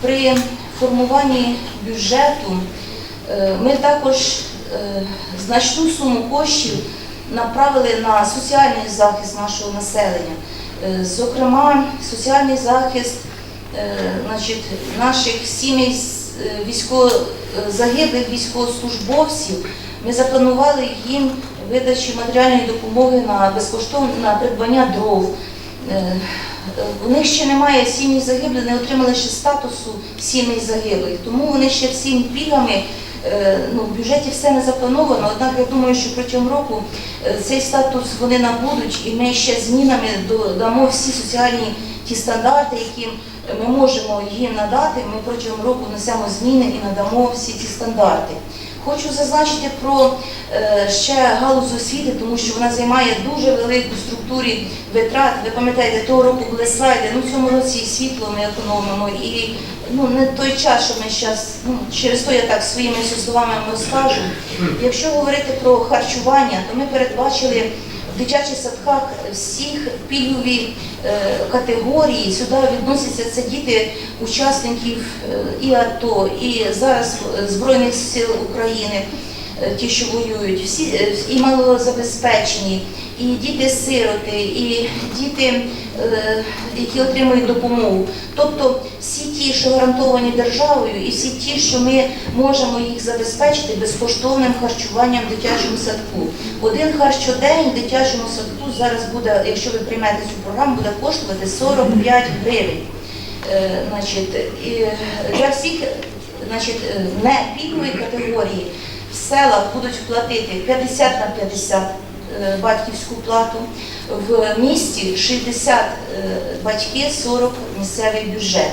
При формуванні бюджету е, ми також е, значну суму коштів направили на соціальний захист нашого населення. Е, Зокрема, соціальний захист значить, наших сімей військово, загиблих військовослужбовців. Ми запланували їм видачу матеріальної допомоги на безкоштовне на придбання дров. Е, У них ще немає сім'ї загиблих, не отримали ще статусу сім'ї загиблих, тому вони ще всіми пільгами. е, Ну, в бюджеті все не заплановано, однак я думаю, що протягом року е, цей статус вони набудуть, і ми ще змінами додамо всі соціальні ті стандарти, які ми можемо їм надати. Ми протягом року внесемо зміни і надамо всі ці стандарти. Хочу зазначити про е, ще галузь освіти, тому що вона займає дуже велику структурі витрат. Ви пам'ятаєте, того року були слайди. Ну в цьому році і світло ми економимо, і ну не той час, що ми зараз, ну через то я так своїми словами скажу. Якщо говорити про харчування, то ми передбачили в дитячих садках всіх пільгові е, категорії. Сюди відносяться це діти учасників е, і АТО, і зараз е, Збройних сил України, ті, що воюють, всі і малозабезпечені, і діти-сироти, і діти, е, які отримують допомогу. Тобто всі ті, що гарантовані державою, і всі ті, що ми можемо їх забезпечити безкоштовним харчуванням в дитячому садку. Один харч щодень в дитячому садку зараз буде, якщо ви приймете цю програму, буде коштувати 45 гривень. Е, Значить, для всіх значить, е, не пільгової категорії в селах будуть платити 50 на 50 е, батьківську плату, в місті 60 е, батьки, 40 місцевий бюджет.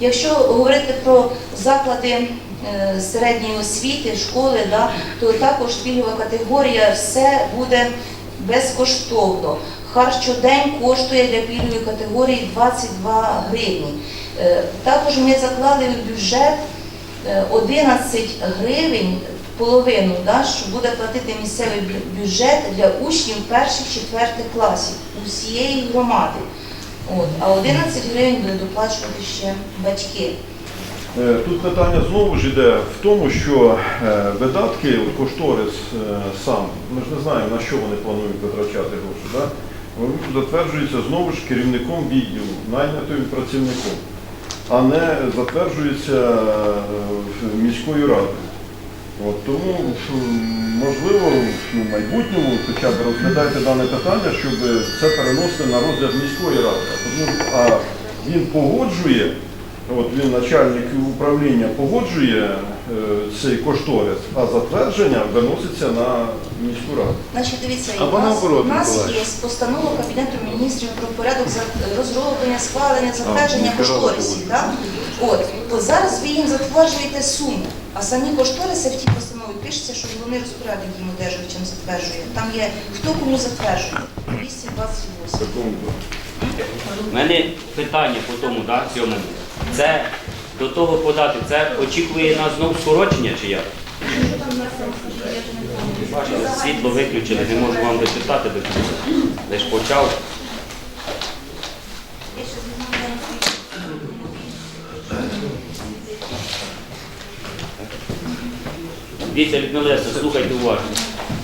Якщо говорити про заклади е, середньої освіти, школи, да, то також пільгова категорія все буде безкоштовно. Харч щодень коштує для пільгової категорії 22 гривні. Е, Також ми заклали в бюджет е, 11 гривень, половину, да, що буде платити місцевий бюджет для учнів перших-четвертих класів усієї громади. От, а 11 гривень буде доплачувати ще батьки. Е, Тут питання знову ж йде в тому, що е, видатки, кошторис е, сам, ми ж не знаємо, на що вони планують витрачати гроші. Да? Затверджуються знову ж керівником відділу, найнятим працівником, а не затверджуються е, міською радою. От, тому, можливо, ну, в майбутньому хоча б розглядайте дане питання, щоб це переносити на розгляд міської ради. А Тому, а він погоджує, от він начальник управління погоджує е, цей кошторис, а затвердження виноситься на міську раду. Значить, дивіться, Або у нас, наоборот, у нас є постанова Кабінету міністрів про порядок за- розроблення, схвалення, затвердження Міська рада кошторисів. Так? От, то зараз ви їм затверджуєте суму, а самі кошториси в тій постанові пишеться, що головний розпорядник їм одержувачем затверджує. Там є хто кому затверджує. 228. У мене питання по тому, да, сьомому. Це до того подати, це очікує нас знов скорочення чи як? Бачите, світло виключили, не можу вам дочитати до кінця. Лиш почав. Дивіться, Людмила Леся, слухайте уважно.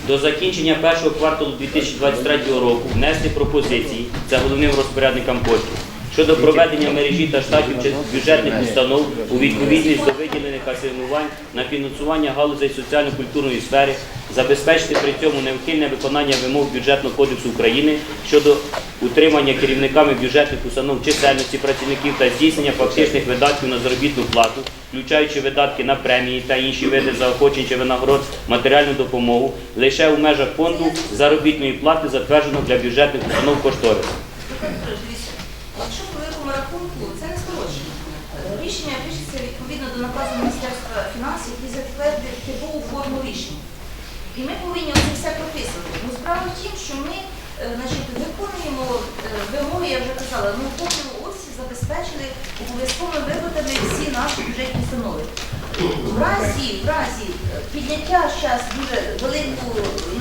До закінчення першого кварталу 2023 року внести пропозиції, це головним розпорядникам коштів, щодо проведення мережі та штатів бюджетних установ у відповідність до виділених асигнувань на фінансування галузей соціально-культурної сфери, забезпечити при цьому необхідне виконання вимог бюджетного кодексу України щодо утримання керівниками бюджетних установ чисельності працівників та здійснення фактичних видатків на заробітну плату, включаючи видатки на премії та інші види заохочень чи винагород, матеріальну допомогу лише у межах фонду заробітної плати, затвердженого для бюджетних установ кошторис. Дивіться, Якщо по великому рахунку, це не скорочення. Е, Рішення пишеться відповідно до наказу Міністерства фінансів, який затвердив типову форму рішення. І ми повинні це все прописувати. Ну, справа в тім, що ми е, значить, виконуємо е, вимоги, я вже казала, ми в повному обсязі забезпечили обов'язковими виплатами всі наші бюджетні установи. В разі, в разі підняття зараз дуже велику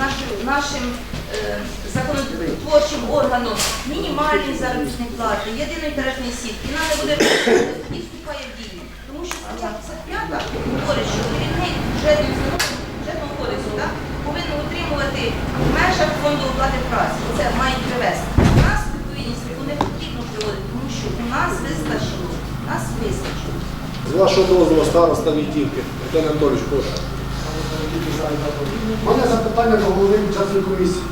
нашим, нашим е, законотворчим органом мінімальної заробітної плати, єдиної тарифної сітки, нам не буде тоді вступає в дію. Тому що стаття 55 говорить, що керівник бюджетної установи бюджетного кодексу да, повинен утримувати в межах фонду оплати праці. Це мають привести. У нас відповідність яку не потрібно приводити, тому що у нас вистачило, нас вистачило. З вашого дозволу староста Вітівки. Антон Анатолійович, прошу. У мене запитання до голови бюджетної комісії.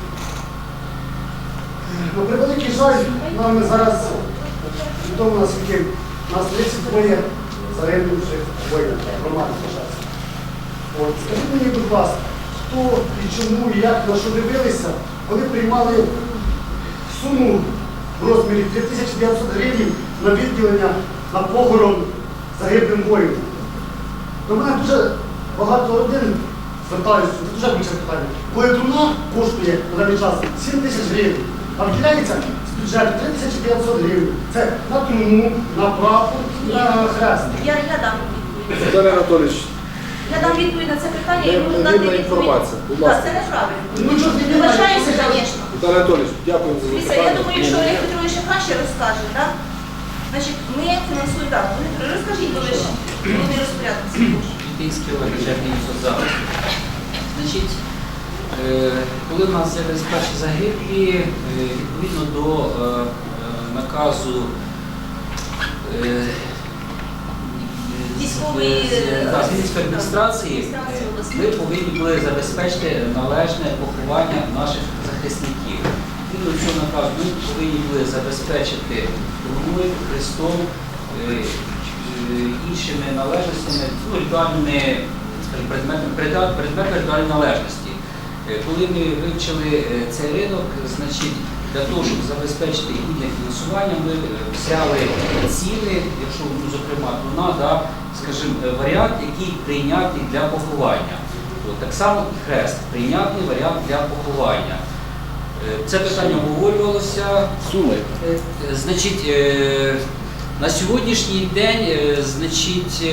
На превеликий жаль, нам зараз відомо наскільки у нас 32 загиблих воїнів громади Пожарської. От, скажіть мені, будь ласка, хто і чому, і як, на що дивилися, коли приймали суму в розмірі 2900 гривень на відділення на похорон загиблим воїнам? До мене дуже багато родин звертаються, це дуже більше питання. Коли труна коштує на даний час 7 тисяч гривень, а вділяється з бюджету 3900 гривень. Це на труну, на прапор, на хрест. Я, я дам відповідь. Антон Анатолійович, Я дам відповідь на це питання і Не- можу невірна дати відповідь. інформація. Будь Так, ласка. це неправильно. Ну, чого ти Не вважається, звісно. Антон Анатолійович, дякую за Дивіться, я запитання. думаю, що Олег Петрович ще краще розкаже, так? Значить, ми фінансуємо, так, розкажіть, бо ви ж. Значить, е, коли в нас з'явилися перші загиблі, е, відповідно до е, наказу Військової, адміністрації, ми повинні були забезпечити належне поховання наших захисників. Відповідно цього наказу ми повинні були забезпечити труною, хрестом, е, е, іншими належностями, ну, ритуальними предметами, предмет- ритуальної належності. Е, Коли ми вивчили цей ринок, значить, для того, щоб забезпечити гідне фінансування, ми взяли ціни, якщо ну, зокрема труна, да, скажімо, варіант, який прийнятний для поховання. От, так само і хрест, прийнятний варіант для поховання. Це питання обговорювалося. Суми. Е, Значить, е, на сьогоднішній день, е, значить,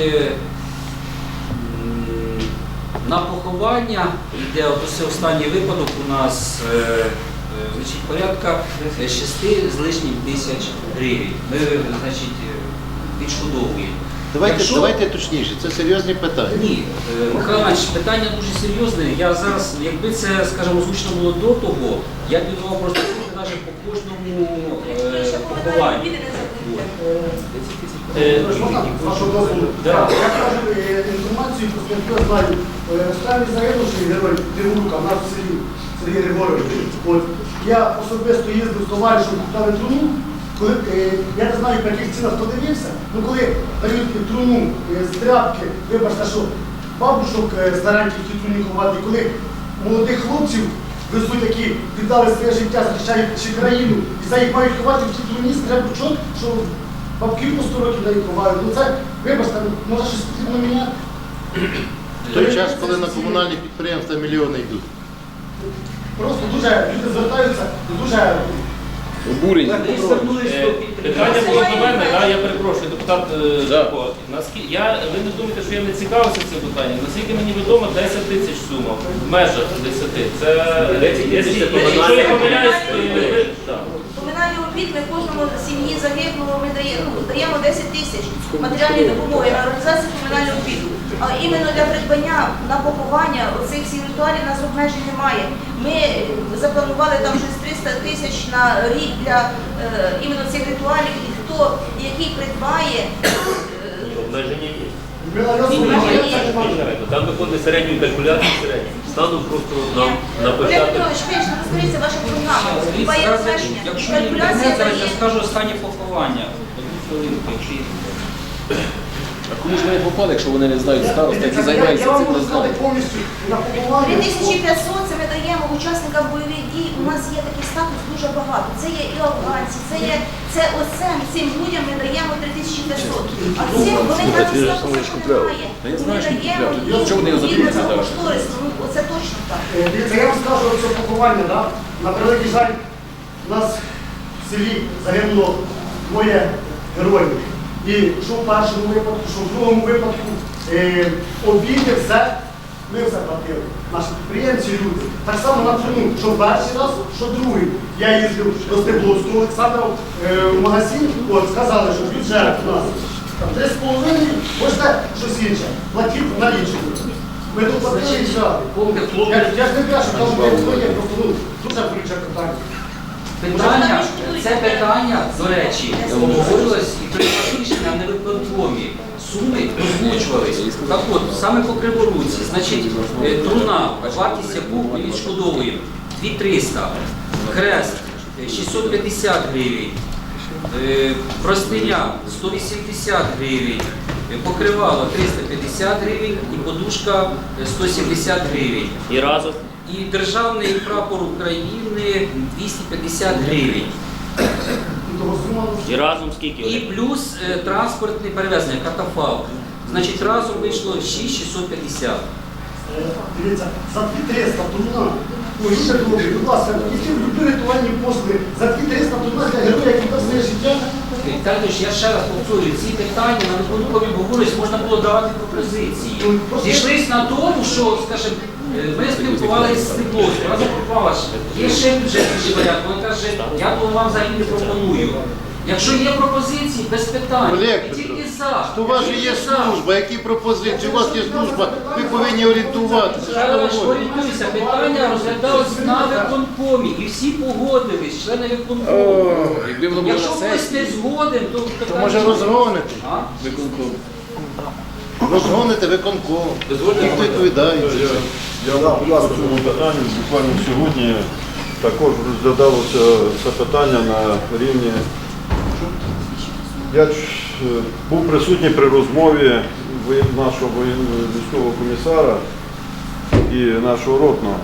на поховання йде останній випадок у нас значить, порядка 6 з лишнім тисяч гривень. Ми значить, відшкодовуємо. Давайте, Якщо- давайте точніше, це серйозні питання. ні, е, Михайло Іванович, питання дуже серйозне. Я зараз, якби це, скажімо, озвучено було до того, я б відбував просто навіть по кожному е, похованню. Е, вашого дозволу? Да. Я кажу е, інформацію, просто я знаю. Е, Останній загинувший герой Кривука, в нас в селі Сергій Григорович. От, я особисто їздив з товаришем купляли труну, коли, е, я не знаю, по яких цінах подивився, ну коли дають труну е, з тряпки, вибачте, що бабушок е, стареньких труні ховати, коли молодих хлопців везуть, які віддали своє життя, захищаючи країну, і за їх мають ховати в тій труні з тряпочок, що бабків по 100 років дають ховають. Ну це, вибачте, ну, може щось потрібно міняти. В той час, коли на комунальні підприємства мільйони йдуть. Просто дуже люди звертаються дуже Обурені. Е, Питання було до мене, да, я перепрошую, депутат е, Жирко. Наскільки я ви не думаєте, що я не цікавився цим питанням? Наскільки мені відомо, 10 тисяч сума в межах 10. Це 10 тисяч це якщо я помиляюсь, то ви- так. Комунальний обід ми кожному сім'ї загиблого ми даємо, ну, даємо 10 тисяч матеріальної допомоги на організацію комунального обіду. А іменно для придбання на поховання оцих всіх ритуалів у нас обмежень немає. Ми е, запланували там щось 300 тисяч на рік для е, іменно цих ритуалів. І хто який придбає, е. Там виходить середню калькуляцію, середню. Стану просто нам на Олег. Петрович, конечно, розкажіться ваша програма. Хіба є? Якщо Калькуляція інтернет, зараз я скажу останнє поховання. Одну хвилинку, якщо є. А кому ж вони попали, якщо вони не знають староста, які займаються цим поховання. 3500 учасникам бойових дій. У нас є такий статус дуже багато. Це є і афганці, це є це оце цим людям ми даємо 3500. А цим вони кажуть, статусу немає. Ми даємо їм кошторису. Ну оце точно так. Дивіться, я вам скажу це поховання, да? на превеликий жаль, у нас в селі загинуло двоє героїв. І що в першому випадку, що в другому випадку е, обіди, все, ми все платили. Наші підприємці, люди. Так само на цьому, що перший раз, що другий. Я їздив до Стебловського Олександра е, в магазин, от, сказали, що бюджет у нас там 3,5, можете щось інше, платіть на налічку. Ми тут платили і все. Я, я ж не кажу, що там є просто ну, дуже болюче питання. Питання, це питання, до речі, обговорювалось і приймалось рішення на невиконкомі. Суми озвучувались. Так от, саме по Криворуці, значить, е, труна, вартість яку ми відшкодовуємо 2300, хрест е, 650 гривень, е, простиня 180 гривень, е, покривало 350 гривень і подушка е, 170 гривень. І разом. І державний прапор України 250 гривень. Того І разом скільки? І плюс е, транспортне перевезення, катафалк. Значить, разом вийшло 6650. е, Дивіться, за 2300 тонна. Ну, люди добрі, будь ласка, які рятувальні послуги, за 2300 тонна для героя, який дав своє життя. Віталій, я ще раз повторюю, ці питання на виконкомі обговорювались, можна було давати пропозиції. Зійшлись на тому, що, скажімо, е, ми спілкувалися з Стебловською, вона запропала, є ще бюджетний варіант. Вона каже, я вам взагалі не пропоную. Якщо є пропозиції, без питань. Олег Ми тільки Петрович, за. То у вас же є служба, які пропозиції, у вас є служба, ви повинні орієнтуватися. Що ви говорите? орієнтуюся, питання розглядалось на виконкомі і всі погодились, члени виконкому. Якби воно було Якщо на хтось сесії, не згоден, то То питання- може розгонити. А? виконком. Розгоните виконком. Ніхто відповідає. Я вам по цьому питанню буквально сьогодні також розглядалося це питання на рівні. Я е, був присутній при розмові нашого військового комісара і нашого ротного.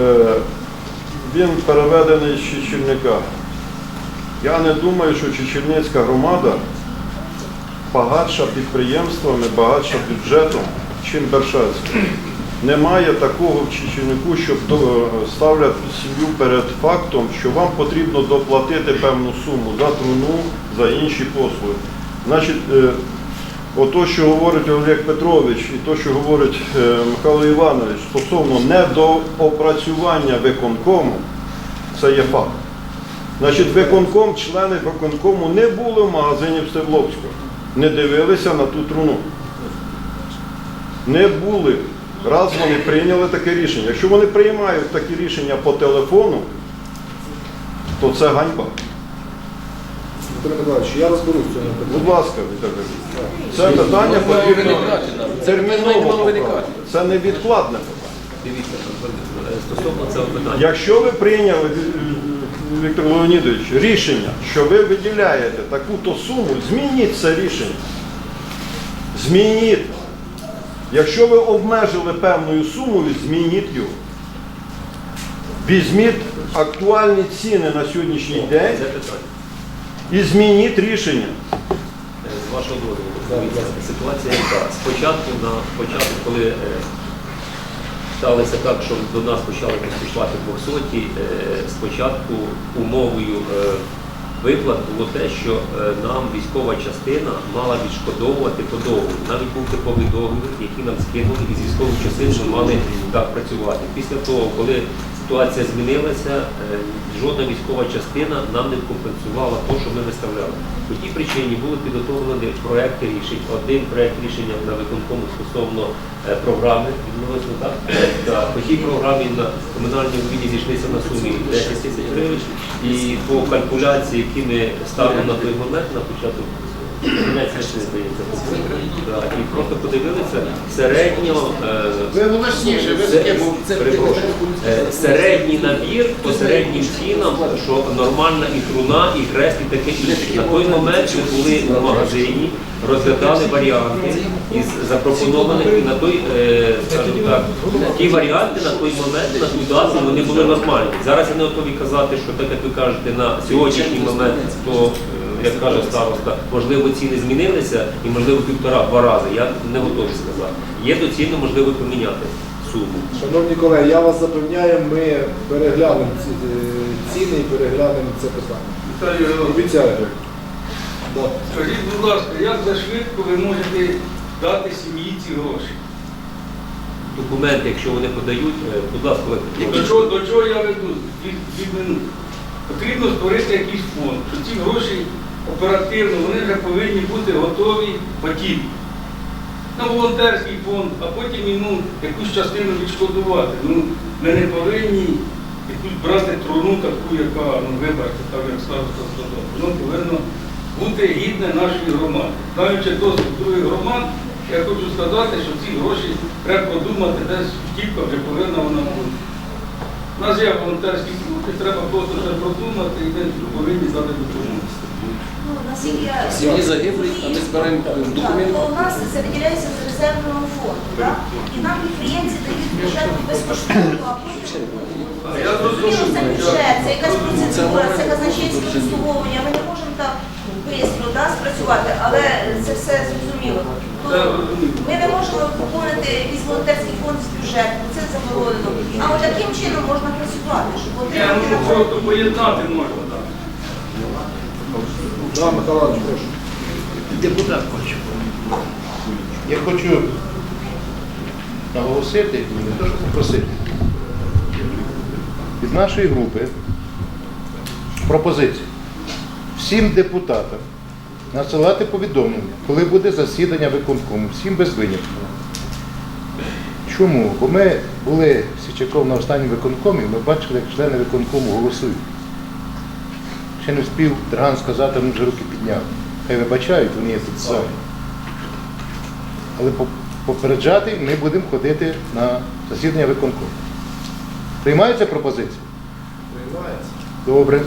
Е, Він переведений з Чечільника. Я не думаю, що Чечільницька громада багатша підприємствами, багатша бюджетом, чим Бершацька. Немає такого в Чечільнику, щоб ставлять сім'ю перед фактом, що вам потрібно доплатити певну суму за труну, за інші послуги. Значить, е, ото, що говорить Олег Петрович, і то, що говорить е, Михайло Іванович стосовно недоопрацювання виконкому, це є факт. Значить, виконком, члени виконкому не були в магазині в не дивилися на ту труну. Не були. Раз вони прийняли таке рішення. Якщо вони приймають такі рішення по телефону, то це ганьба. Дмитро Миколаївич, я розберусь в цьому питанні. Будь ласка, Віталій. Це питання потрібно терміново. поправити. Це невідкладне питання. Стосовно цього питання. Якщо ви прийняли, Віктор Леонідович, рішення, що ви виділяєте таку-то суму, змініть це рішення. Змініть. Якщо ви обмежили певною сумою, змініть його. Візьміть актуальні ціни на сьогоднішній день і змініть рішення. Е, З вашого дозволу, ситуація яка. Спочатку, на початку, коли е, сталося так, що до нас почали поступати 200, е, спочатку умовою виплат було те, що е, нам військова частина мала відшкодовувати по договору. Навіть був типовий договір, який нам скинули, і військових частин, що мали так працювати. Після того, коли ситуація змінилася, е, жодна військова частина нам не компенсувала те, що ми виставляли. По тій причині були підготовлені проекти рішень. Один проект рішення на виконкому стосовно е, програми відновлення так. Да, По тій програмі на комунальній угоді зійшлися на сумі 10 тисяч гривень. І по калькуляції, які ми ставили на той момент на початок. Кінець сесії, здається, да, і просто подивилися середньо е, Ви голосніше, ви це- таке перепрошую. Е, середній набір по середнім цінам, що нормальна і труна, і хрест, і таке інше. На той момент ми були в магазині, розглядали варіанти із запропонованих і на той, е, скажімо так, ті варіанти на той момент, на ту дату вони були нормальні. Зараз я не готовий казати, що так як ви кажете, на сьогоднішній момент, то як каже староста, можливо ціни змінилися і можливо півтора-два рази. Я не готовий сказати. Є доцільно можливо поміняти суму. Шановні колеги, я вас запевняю, ми переглянемо ці е, ціни і переглянемо це питання. Віталій Григорович, Обіцяю. Да. скажіть, будь ласка, як за швидко ви можете дати сім'ї ці гроші? Документи, якщо вони подають, е, будь ласка, Олег До Петрович. чого, до чого я веду? Дві, дві минути. Потрібно створити якийсь фонд, що ці гроші оперативно, вони вже повинні бути готові потім. На волонтерський фонд, а потім і, ну, якусь частину відшкодувати. Ну, ми не повинні якусь брати труну таку, яка ну, вибрати, так як староста сказав. Воно повинно бути гідне нашої громади. Знаючи досвід других громад, я хочу сказати, що ці гроші треба продумати, десь втівка вже повинна вона бути. У нас є волонтерські групи, треба просто це продумати і ми повинні дати допомогу. Ну, наскільки Сім'ї загиблих, а ми збираємо документи. у нас це виділяється з резервного фонду, так? І нам підприємці дають бюджету безкоштовно, а потім це бюджет, це якась процедура, це казначейське обслуговування. Ми не можемо так швидко да, спрацювати, але це все зрозуміло. Зрозуміло. Ми не можемо поповнити якийсь волонтерський фонд з бюджету, це заборонено. А от таким чином можна працювати, щоб Я отримати можу просто поєднати можна так. Да, Михайло прошу. Депутат хочу. Я хочу наголосити, не то, що попросити. Від нашої групи пропозиція всім депутатам надсилати повідомлення, коли буде засідання виконкому, всім без винятку. Чому? Бо ми були Січаком на останньому виконкомі, ми бачили, як члени виконкому голосують. Ще не встиг Драган сказати, він вже руки підняв. Хай вибачають, вони є тут самі. Але попереджати ми будемо ходити на засідання виконкому. Приймається пропозиція? Приймається. Добре.